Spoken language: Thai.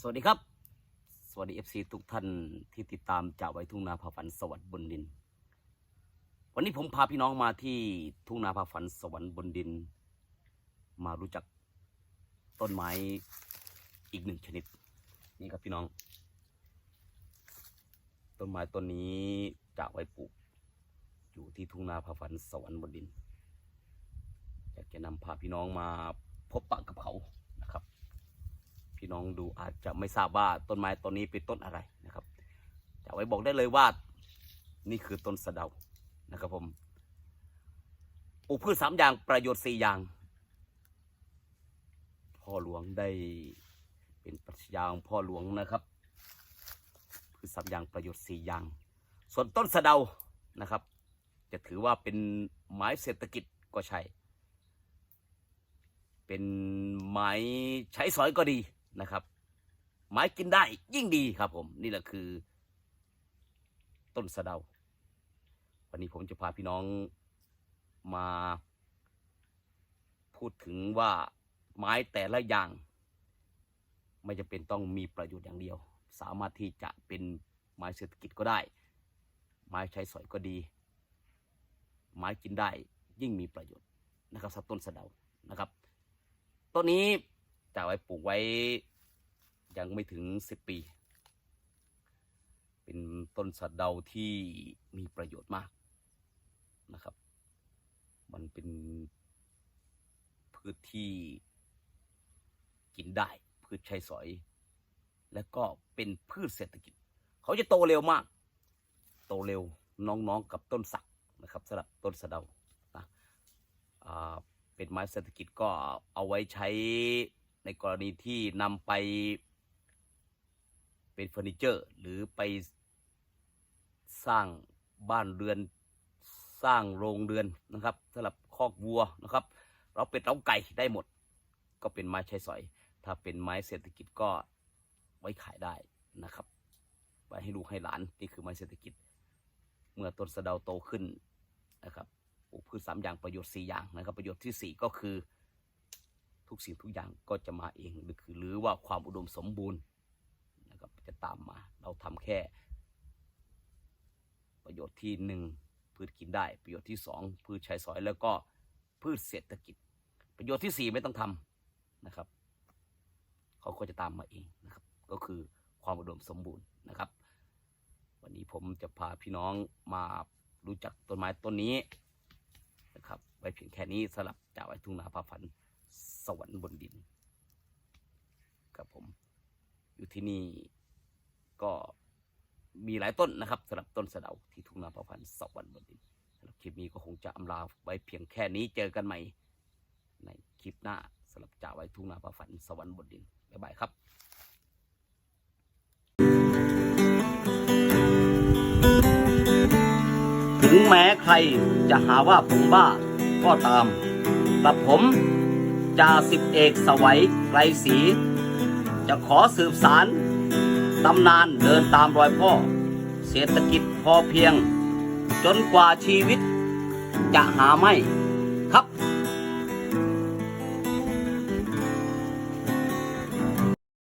สวัสดีครับ สวัสดีเอฟซีทุกท่านที่ติดตามจากไว้ทุ่งนาผาฝันสวรรค์บนดิน วันนี้ผมพาพี่น้องมาที่ทุ่งนาผาฝันสวรรค์บนดิน มารู้จักต้นไม้อีกหนึ่งชนิด นี่ครับพี่น้อง ต้นไม้ต้นนี้จากไว้ปลูก อยู่ที่ทุ่งนาผาฝันสวรรค์บนดินอยากจะนำพาพี่น้องมาพบปะกับเขา พี่น้องดูอาจจะไม่ทราบว่าต้นไม้ต้นนี้เป็นต้นอะไรนะครับจะไว้บอกได้เลยว่านี่คือต้นสะเดานะครับผมปลูกพืชสามอย่างประโยชน์สี่อย่าง พ่อหลวงได้เป็นปรัชญาของพ่อหลวงนะครับ พืชสามอย่างประโยชน์สี่อย่าง ส่วนต้นสะเดานะครับ จะถือว่าเป็นไม้เศรษฐกิจก็ใช่ เป็นไม้ใช้สอยก็ดี นะครับ ไม้กินได้ยิ่งดีครับผม นี่แหละคือ ต้นสะเดา วันนี้ผมจะพาพี่น้องมา พูดถึงว่าไม้แต่ละอย่าง ไม่จำเป็นต้องมีประโยชน์อย่างเดียว สามารถที่จะเป็นไม้เศรษฐกิจก็ได้ ไม้ใช้สอยก็ดี ไม้กินได้ยิ่งมีประโยชน์นะครับสักต้นสะเดานะครับต้นนี้ จะไว้ปลูกไว้ ยังไม่ถึงสิบปี เป็นต้นสะเดาที่มีประโยชน์มากนะครับ มันเป็นพืชที่กินได้ พืชใช้สอย และก็เป็นพืชเศรษฐกิจ เขาจะโตเร็วมาก โตเร็วน้องๆกับต้นสักนะครับสำหรับต้นสะเดานะเป็นไม้เศรษฐกิจก็เอาไว้ใช้ ในกรณีที่นำไปเป็นเฟอร์นิเจอร์ หรือไปสร้างบ้านเรือนสร้างโรงเรือนนะครับสำหรับคอกวัวนะครับ เราเป็ดเราไก่ได้หมด ก็เป็นไม้ใช้สอย ถ้าเป็นไม้เศรษฐกิจก็ไว้ขายได้นะครับไว้ให้ลูกให้หลานนี่คือไม้เศรษฐกิจ เมื่อต้นสะเดาโตขึ้นนะครับปลูกพืชสามอย่างประโยชน์สี่อย่างนะครับ ประโยชน์ที่สี่ก็คือ ทุกสิ่งทุกอย่างก็จะมาเองหรือคือหรือว่าความอุดมสมบูรณ์นะครับจะตามมา เราทำแค่ ประโยชน์ที่หนึ่งพืชกินได้ ประโยชน์ที่สองพืชใช้สอยแล้วก็พืชเศรษฐกิจ ประโยชน์ที่สี่ไม่ต้องทำนะครับเขาก็จะตามมาเองนะครับ ก็คือความอุดมสมบูรณ์นะครับ วันนี้ผมจะพาพี่น้องมารู้จักต้นไม้ต้นนี้นะครับไว้เพียงแค่นี้สลับจากไว้ทุ่งนาพาฝัน สวรรค์บนดิน ครับผม อยู่ที่นี่ก็มีหลายต้นนะครับสำหรับต้นสะเดาที่ทุ่งนาพาฝันสวรรค์บนดินสำหรับคลิปนี้ก็คงจะอำลาไว้เพียงแค่นี้เจอกันใหม่ ในคลิปหน้าสำหรับจ่าไว้ทุ่งนาพาฝันสวรรค์บนดินบ๊ายบายครับถึงแม้ใครจะหาว่าผมบ้าก็ตามแต่ผม จ่าสิบเอกสวัยไกรศรีจะขอสืบสารตำนานเดินตามรอยพ่อ เศรษฐกิจพอเพียง จนกว่าชีวิตจะหาไม่ครับ